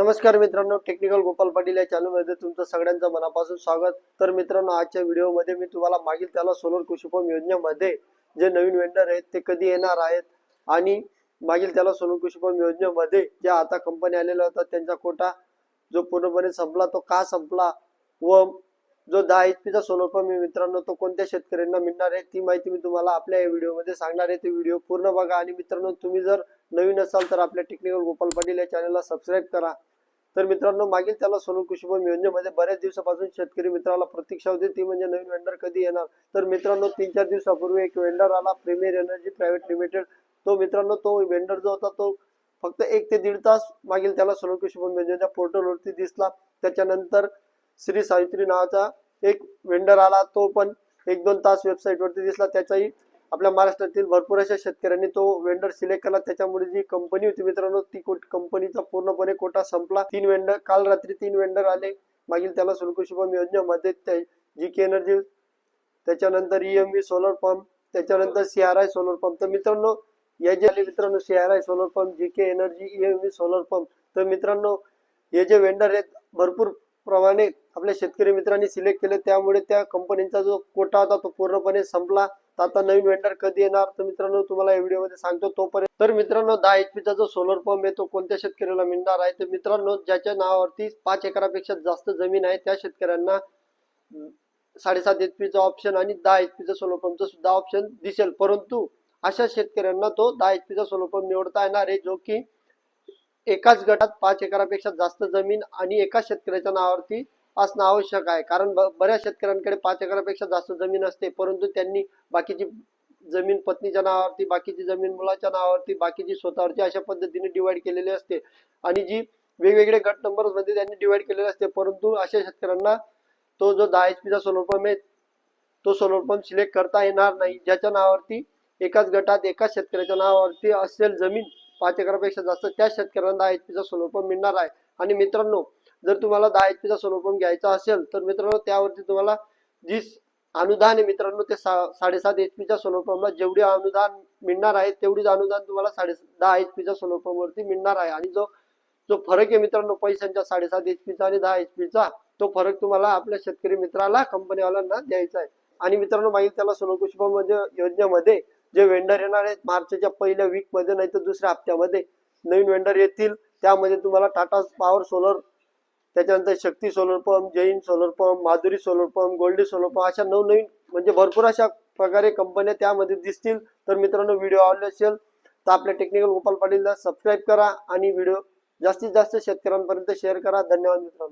नमस्कार मित्रांनो टेक्निकल गोपाल पाटील या चॅनलमध्ये तुमचं सगळ्यांचं मनापासून स्वागत. तर मित्रांनो आजच्या व्हिडिओमध्ये मी तुम्हाला मागील त्याला सोलर कृषीपंप योजनेमध्ये जे नवीन वेंडर आहेत ते कधी येणार आहेत आणि मागील त्याला सोलर कृषीपंप योजनेमध्ये ज्या आता कंपनी आलेल्या होत्या त्यांचा कोटा जो पूर्णपणे संपला तो का संपला व जो दहा एच पीचा सोलर पंप मित्रांनो तो कोणत्या शेतकऱ्यांना मिळणार आहे ती माहिती मी तुम्हाला आपल्या या व्हिडिओमध्ये सांगणार आहे. ते व्हिडिओ पूर्ण बघा आणि मित्रांनो तुम्ही जर नवीन असाल तर आपल्या टेक्निकल गोपाल पाटील या चॅनलला सबस्क्राईब करा. तर मित्रांनो मागील त्याला सोलर कृषीपंप योजनेमध्ये बऱ्याच दिवसापासून शेतकरी मित्राला प्रतीक्षा होती. ती म्हणजे नवीन वेंडर कधी येणार? तर मित्रांनो तीन चार दिवसापूर्वी एक वेंडर आला प्रीमियर एनर्जी प्रायव्हेट लिमिटेड तो मित्रांनो तो वेंडर जो होता तो फक्त एक ते दीड तास मागील त्याला सोलर कृषीपंप योजनेच्या पोर्टलवरती दिसला. त्याच्यानंतर श्री सावित्री नावाचा एक वेंडर आला तो पण एक दोन तास वेबसाईटवरती दिसला. त्याचाही आपल्या महाराष्ट्रातील भरपूर अशा शेतकऱ्यांनी तो वेंडर सिलेक्ट केला. त्याच्यामुळे जी कंपनी होती मित्रांनो ती कंपनीचा पूर्णपणे कोटा संपला. तीन वेंडर काल रात्री तीन वेंडर आले. मागील त्याला सुलकुशुभम योजनेमध्ये जी के एनर्जी त्याच्यानंतर ईएमव्ही सोलर पंप त्याच्यानंतर C R I solar pump तर मित्रांनो या जे आले मित्रांनो C R I solar pump G K energy EMV solar pump तर मित्रांनो हे जे वेंडर आहेत भरपूर प्रमाणे आपल्या शेतकरी मित्रांनी सिलेक्ट केले. त्यामुळे त्या कंपनीचा जो कोटा होता तो पूर्णपणे संपला. तर आता नवीन वेंडर कधी येणार तर मित्रांनो तुम्हाला या व्हिडिओमध्ये सांगतो. तोपर्यंत तर मित्रांनो दहा एच जो सोलर पंप आहे तो कोणत्या शेतकऱ्याला मिळणार आहे? तर मित्रांनो ज्याच्या नावावरती पाच एकरापेक्षा जास्त जमीन आहे त्या शेतकऱ्यांना साडेसात एच पीचा ऑप्शन आणि दहा एच पीचा सोलर पंपचा सुद्धा ऑप्शन दिसेल. परंतु अशा शेतकऱ्यांना तो दहा एच पीचा सोलर पंप निवडता येणार आहे जो की एकाच गटात पाच एकरापेक्षा जास्त जमीन आणि एकाच शेतकऱ्याच्या नावावरती असणं आवश्यक आहे. कारण ब- बऱ्याच शेतकऱ्यांकडे पाच एकरापेक्षा जास्त जमीन असते. परंतु त्यांनी बाकीची जमीन पत्नीच्या नावावरती बाकीची जमीन मुलाच्या नावावरती बाकीची स्वतःवरती अशा पद्धतीने डिवाइड केलेली असते. आणि जी वेगवेगळे गट नंबरमध्ये त्यांनी डिवाइड केलेले असते. परंतु अशा शेतकऱ्यांना तो जो दहा एच पीचा सोलर पंप आहे तो सोलर पंप सिलेक्ट करता येणार नाही. ज्याच्या नावावरती एकाच गटात एकाच शेतकऱ्याच्या नावावरती असेल जमीन पाच एकरापेक्षा जास्त त्या शेतकऱ्यांना दहा एच पीचा सोलर पंप मिळणार आहे. आणि मित्रांनो जर तुम्हाला दहा एच पीचा सोलर घ्यायचा असेल तर मित्रांनो त्यावरती तुम्हाला जी अनुदान आहे मित्रांनो ते सा- साडेसात एच पीच्या सोलर जेवढे अनुदान मिळणार आहे तेवढीच अनुदान तुम्हाला साडे दहा एच पीच्या सोलर मिळणार आहे. आणि जो जो फरक आहे मित्रांनो पैशांच्या साडेसात एच पीचा आणि दहा एच पीचा तो फरक तुम्हाला आपल्या शेतकरी मित्राला कंपनीवाल्यांना द्यायचा आहे. आणि मित्रांनो मागील त्याला सोलोपुष्प म्हणजे योजनेमध्ये जे वेंडर येणार आहेत मार्चच्या पहिल्या वीकमध्ये नाही तर दुसऱ्या हप्त्यामध्ये नवीन वेंडर येतील त्यामध्ये तुम्हाला टाटा पॉवर सोलर त्याच्यानंतर Shakti solar pump Jain solar pump Madhuri solar pump Goldi solar pump अशा नवनवीन म्हणजे भरपूर अशा प्रकारे कंपन्या त्यामध्ये दिसतील. तर मित्रांनो व्हिडिओ आवडले असेल तर आपल्या टेक्निकल गोपाल पाटीलला सबस्क्राईब करा आणि व्हिडिओ जास्तीत जास्त शेतकऱ्यांपर्यंत शेअर करा. धन्यवाद मित्रांनो.